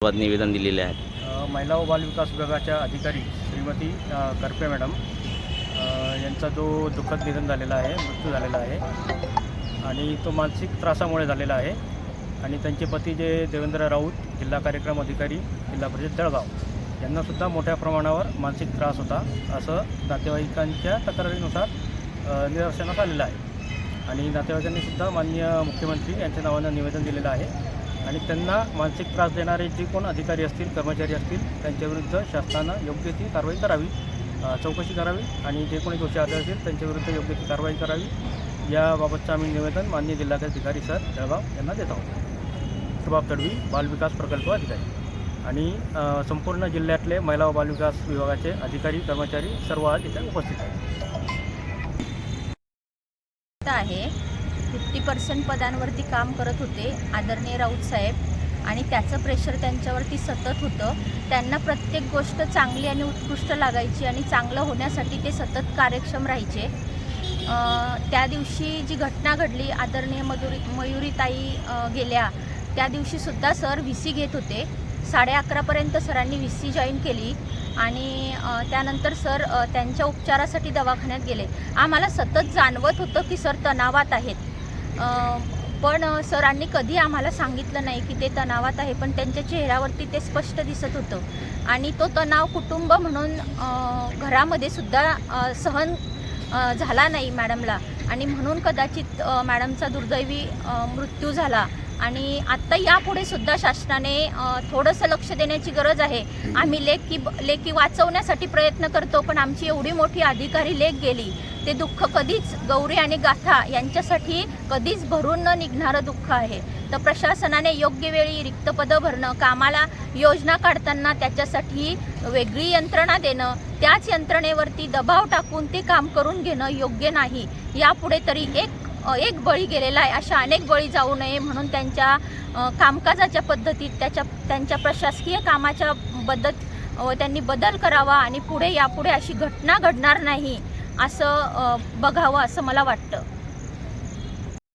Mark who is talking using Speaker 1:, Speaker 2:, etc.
Speaker 1: निवेदन दिलेले आहे
Speaker 2: महिला व बालविकास विभागाच्या अधिकारी श्रीमती करपे मॅडम यांचा जो दुःखद निधन झालेला आहे मृत्यू झालेला आहे आणि तो मानसिक त्रासामुळे झालेला आहे आणि त्यांचे पती जे देवेंद्र राऊत जिल्हा कार्यक्रम अधिकारी जिल्हा परिषद जळगाव यांनासुद्धा मोठ्या प्रमाणावर मानसिक त्रास होता असं नातेवाईकांच्या तक्रारीनुसार निदर्शनास आलेलं आहे. आणि नातेवाईकांनी सुद्धा माननीय मुख्यमंत्री यांच्या नावानं निवेदन दिलेलं आहे. आणि त्यांना मानसिक त्रास देणारे जे कोण अधिकारी असतील कर्मचारी असतील त्यांच्याविरुद्ध शासनानं योग्य ती कारवाई करावी चौकशी करावी आणि जे कोणी दोषी आढळतील त्यांच्याविरुद्ध योग्य ती कारवाई करावी. याबाबतचं आम्ही निवेदन माननीय जिल्हाधिकारी सर जळगाव यांना देत आहोत. सुभाष तडवी बालविकास प्रकल्प अधिकारी. आणि संपूर्ण जिल्ह्यातले महिला व बालविकास विभागाचे अधिकारी कर्मचारी सर्व आज इथे उपस्थित आहेत.
Speaker 3: आहे. फिफ्टी पर्सेंट पदांवरती काम करत होते आदरणीय राऊत साहेब. आणि त्याचं प्रेशर त्यांच्यावरती सतत होतं. त्यांना प्रत्येक गोष्ट चांगली आणि उत्कृष्ट लागायची आणि चांगलं होण्यासाठी ते सतत कार्यक्षम राहायचे. त्या दिवशी जी घटना घडली आदरणीय मधुरी मयुरीताई गेल्या त्या दिवशीसुद्धा सर व्ही सी घेत होते. साडे अकरापर्यंत सरांनी व्ही सी जॉईन केली आणि त्यानंतर सर त्यांच्या उपचारासाठी दवाखान्यात गेले. आम्हाला सतत जाणवत होतं की सर तणावात आहेत. पण सरांनी कधी आम्हाला सांगितलं नाही की ते तणावात आहे पण त्यांच्या चेहऱ्यावरती ते स्पष्ट दिसत होतं. आणि तो तणाव कुटुंब म्हणून घरामध्ये सुद्धा सहन झाला नाही मॅडमला. आणि म्हणून कदाचित मॅडमचा दुर्दैवी मृत्यू झाला. आणि आत्ता यापुढे सुद्धा शासनाने थोडंसं लक्ष देण्याची गरज आहे. आम्ही लेखी लेखी वाचवण्यासाठी प्रयत्न करतो पण आमची एवढी मोठी अधिकारी लेख गेली ते दुःख कधीच गौरी आणि गाथा यांच्यासाठी कधीच भरून न निघणारं दुःख आहे. तर प्रशासनाने योग्य वेळी रिक्त पदं भरणं कामाला योजना काढताना त्याच्यासाठी वेगळी यंत्रणा देणं त्याच यंत्रणेवरती दबाव टाकून ते काम करून घेणं योग्य नाही. यापुढे तरी एक एक बळी गेलेला आहे. अशा अनेक बळी जाऊ नये म्हणून त्यांच्या कामकाजाच्या पद्धतीत त्याच्या त्यांच्या प्रशासकीय कामाच्या पद्धत त्यांनी बदल करावा आणि पुढे यापुढे अशी घटना घडणार नाही असं बघावं असं मला वाटतं.